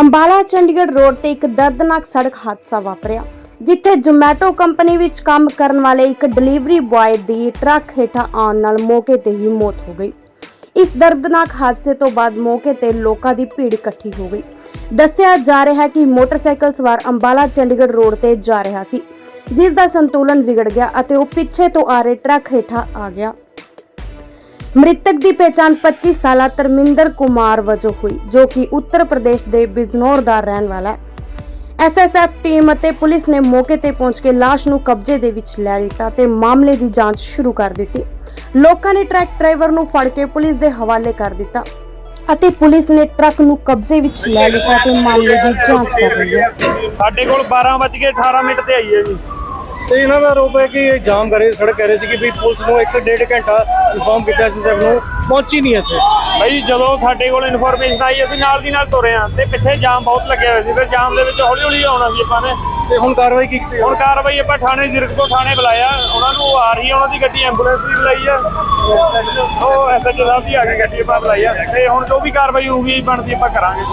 Ambala Chandigarh road ਤੇ ਇੱਕ ਦਰਦਨਾਕ ਸੜਕ ਹਾਦਸਾ ਵਾਪਰਿਆ, ਜਿੱਥੇ ਜ਼ੋਮੈਟੋ ਕੰਪਨੀ ਵਿੱਚ ਕੰਮ ਕਰਨ ਵਾਲੇ ਇੱਕ ਡਿਲੀਵਰੀ ਬੁਆਏ ਦੀ ਟਰੱਕ ਹੇਠਾਂ ਆਉਣ ਨਾਲ ਮੌਕੇ ਤੇ ਹੀ ਮੌਤ ਹੋ ਗਈ। ਇਸ ਦਰਦਨਾਕ ਹਾਦਸੇ ਤੋਂ ਬਾਅਦ ਮੌਕੇ ਤੇ ਲੋਕਾਂ ਦੀ ਭੀੜ ਇਕੱਠੀ ਹੋ ਗਈ। ਦੱਸਿਆ ਜਾ ਰਿਹਾ ਹੈ ਕਿ ਮੋਟਰਸਾਈਕਲ ਸਵਾਰ ਅੰਬਾਲਾ ਚੰਡੀਗੜ੍ਹ ਰੋਡ ਤੇ ਜਾ ਰਿਹਾ ਸੀ, ਜਿਸ ਦਾ ਸੰਤੁਲਨ ਵਿਗੜ ਗਿਆ ਅਤੇ ਉਹ ਪਿੱਛੇ ਤੋਂ ਆ ਰਹੇ ਟਰੱਕ ਹੇਠਾਂ ਆ ਗਿਆ। ਮ੍ਰਿਤਕ ਦੀ ਪਛਾਣ 25 ਸਾਲਾ ਧਰਮਿੰਦਰ ਕੁਮਾਰ ਵਜੋਂ ਹੋਈ, ਜੋ ਕਿ ਉੱਤਰ ਪ੍ਰਦੇਸ਼ ਦੇ ਬਿਜਨੌਰ ਦਾ ਰਹਿਣ ਵਾਲਾ ਹੈ। ਐਸਐਸਐਫ ਟੀਮ ਅਤੇ ਪੁਲਿਸ ਨੇ ਮੌਕੇ ਤੇ ਪਹੁੰਚ ਕੇ ਲਾਸ਼ ਨੂੰ ਕਬਜ਼ੇ ਦੇ ਵਿੱਚ ਲੈ ਲਿੱਤਾ ਤੇ ਮਾਮਲੇ ਦੀ ਜਾਂਚ ਸ਼ੁਰੂ ਕਰ ਦਿੱਤੀ। ਲੋਕਾਂ ਨੇ ਟਰੱਕ ਡਰਾਈਵਰ ਨੂੰ ਫੜ ਕੇ ਪੁਲਿਸ ਦੇ ਹਵਾਲੇ ਕਰ ਦਿੱਤਾ ਅਤੇ ਪੁਲਿਸ ਨੇ ਟਰੱਕ ਨੂੰ ਕਬਜ਼ੇ ਵਿੱਚ ਲੈ ਲਿੱਤਾ ਤੇ ਮਾਮਲੇ ਦੀ ਜਾਂਚ ਕਰ ਰਹੀ ਹੈ। ਸਾਡੇ ਕੋਲ 12:18 ਮਿੰਟ ਤੇ ਆਈ ਹੈ ਜੀ। ਤੇ ਇਹਨਾਂ ਦਾ ਆਰੋਪ ਹੈ ਕਿ ਇਹ ਜਾਮ ਕਰ ਸੜਕ ਕਹਿ ਰਹੇ ਸੀ ਕਿ ਵੀ ਪੁਲਿਸ ਨੂੰ ਇੱਕ ਡੇਢ ਘੰਟਾ ਇਨਫਾਰਮ ਕੀਤਾ ਸੀ ਸਭ ਨੂੰ ਪਹੁੰਚੀ ਨਹੀਂ ਇੱਥੇ। ਬਈ ਜਦੋਂ ਸਾਡੇ ਕੋਲ ਇਨਫੋਰਮੇਸ਼ਨ ਆਈ ਅਸੀਂ ਨਾਲ ਦੀ ਨਾਲ ਤੁਰੇ ਆ ਤੇ ਪਿੱਛੇ ਜਾਮ ਬਹੁਤ ਲੱਗਿਆ ਹੋਇਆ ਸੀ ਫਿਰ ਜਾਮ ਦੇ ਵਿੱਚ ਹੌਲੀ ਹੌਲੀ ਆਉਣਾ ਸੀ ਆਪਾਂ ਨੇ। ਤੇ ਹੁਣ ਕਾਰਵਾਈ ਕੀ ਕੀਤੀ? ਹੁਣ ਕਾਰਵਾਈ ਆਪਾਂ ਥਾਣੇ ਜ਼ਿਰਕਪੁਰ ਥਾਣੇ ਬੁਲਾਇਆ ਉਹਨਾਂ ਨੂੰ ਆ ਰਹੀ ਹੈ ਉਹਨਾਂ ਦੀ ਗੱਡੀ ਐਂਬੂਲੈਂਸ ਵੀ ਬੁਲਾਈ ਆ। ਉਹ ਐਸਐਚਓ ਸਾਹਿਬ ਦੀ ਆ ਕੇ ਗੱਡੀ ਆਪਾਂ ਬੁਲਾਈ ਆ ਤੇ ਹੁਣ ਜੋ ਵੀ ਕਾਰਵਾਈ ਹੋਊਗੀ ਬਣਦੀ ਆਪਾਂ ਕਰਾਂਗੇ।